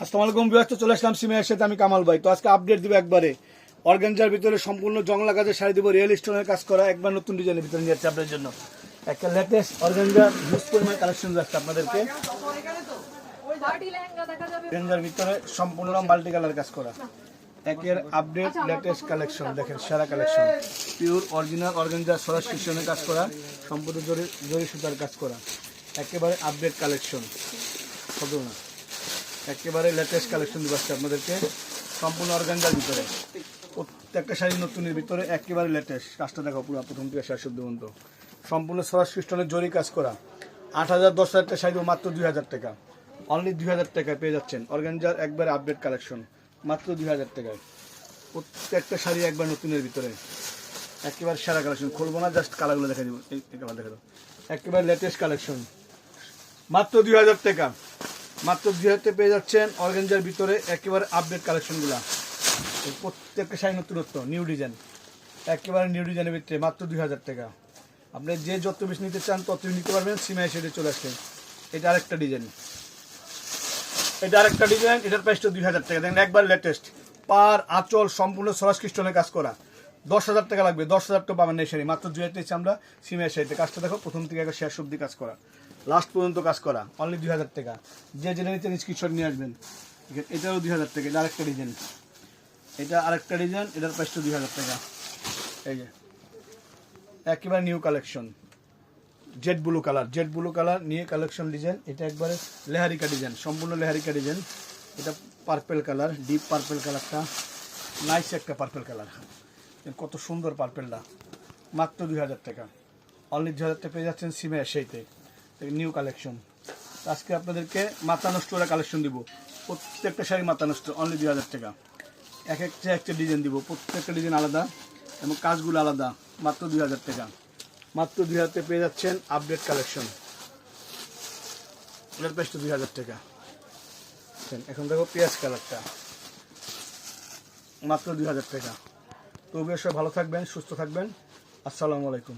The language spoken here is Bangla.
আসসালামু আলাইকুম চলে আসলাম সিমের সাথে আমি কামাল ভাই। তো আজকে আপডেট দিব একবারে। অর্গানজার ভিতরে সম্পূর্ণ জংলা কাজের দিব রিয়েল স্টোনের কাজ করা, একবার নতুন ডিজাইনের ভিতরে নিয়ে জন্য। একটা লেটেস্ট কালেকশন যাচ্ছে আপনাদেরকে। ভিতরে সম্পূর্ণ মাল্টি কালার কাজ করা। একের আপডেট লেটেস্ট কালেকশন দেখেন, সেরা কালেকশন পিওর অরিজিনাল অর্গানজার সরাসরি স্টোনের কাজ করা, সম্পূর্ণ জরি জরি সুতার কাজ করা। একেবারে আপডেট কালেকশন না? একেবারে লেটেস্ট কালেকশন দিব আজকে আপনাদেরকে। সম্পূর্ণ অর্গানজার ভিতরে। প্রত্যেকটা শাড়ি নতুনের ভিতরে একেবারে লেটেস্ট কাজটা দেখো পুরো, প্রথম থেকে শেষ পর্যন্ত। সম্পূর্ণ সরাসরি স্টোনের জরি কাজ করা। আট হাজার দশ হাজার টাকা শাড়ি মাত্র দুই হাজার টাকা। অনলি দুই হাজার টাকায় পেয়ে যাচ্ছেন। অর্গানজার একবারে আপডেট কালেকশন মাত্র দুই হাজার টাকায়। প্রত্যেকটা শাড়ি একবার নতুনের ভিতরে। একেবারে সেরা কালেকশন খুলবো না জাস্ট কালারগুলো দেখা দিব এই কালার দেখা দেবো একেবারে লেটেস্ট কালেকশন মাত্র দুই হাজার টাকা। মাত্র দুই টাকা পেয়ে যাচ্ছেন অর্গেঞ্জার ভিতরে একেবারে আপডেট কালেকশনগুলো প্রত্যেকটা শাড়ি নতুনত্ব নিউ ডিজাইন একেবারে নিউ ডিজাইনের ভিতরে, মাত্র দুই হাজার টাকা। আপনি যে যত বেশি নিতে চান তত নিতে পারবেন। সিমাই শেডে চলে আসবেন এটা আরেকটা ডিজাইন এটা আরেকটা ডিজাইন এটার প্রাইসটা দুই হাজার টাকা। দেখেন একবার লেটেস্ট পার আঁচল সম্পূর্ণ সরাস খ্রিস্টনের কাজ করা। দশ হাজার টাকা লাগবে। দশ হাজার টাকা পাবেন এই মাত্র দুই হাজার আমরা সিমাই শাড়িতে কাজটা দেখো, প্রথম থেকে একটা শেষ অব্দি কাজ করা। লাস্ট পর্যন্ত কাজ করা অনলি দুই হাজার টাকা। যে জেনে নিতে স্ক্রিনশট নিয়ে আসবেন এটাও দুই হাজার টাকা, এটা আরেকটা ডিজাইন এটা আরেকটা ডিজাইন এটার প্রাইসটা দুই হাজার টাকা। এই যে, একেবারে new collection jade blue colour jade blue colour নিয়ে কালেকশন ডিজাইন এটা একবারে লেহারিকা ডিজাইন সম্পূর্ণ লেহারিকা ডিজাইন এটা পার্পেল কালার ডিপ পার্পেল কালারটা নাইস একটা পার্পেল কালার কত সুন্দর পার্পেলটা মাত্র দুই হাজার টাকা। অনলি দুই হাজার টাকা পেয়ে যাচ্ছেন সিমে সেইতে নিউ কালেকশন আজকে আপনাদেরকে মাথা নষ্ট করে কালেকশন দিব। প্রত্যেকটা শাড়ি মাথা নষ্ট অনলি দুই হাজার টাকা। এক একটা একটা ডিজাইন দিব। প্রত্যেকটা ডিজাইন আলাদা এবং কাজগুলো আলাদা, মাত্র দুই হাজার টাকা। মাত্র দুই হাজার পেয়ে যাচ্ছেন আপডেট কালেকশন এটার দুই হাজার টাকা। এখন দেখো পেঁয়াজ কালারটা মাত্র দুই হাজার টাকা। তো বেশ ভালো থাকবেন, সুস্থ থাকবেন। আসসালামু আলাইকুম।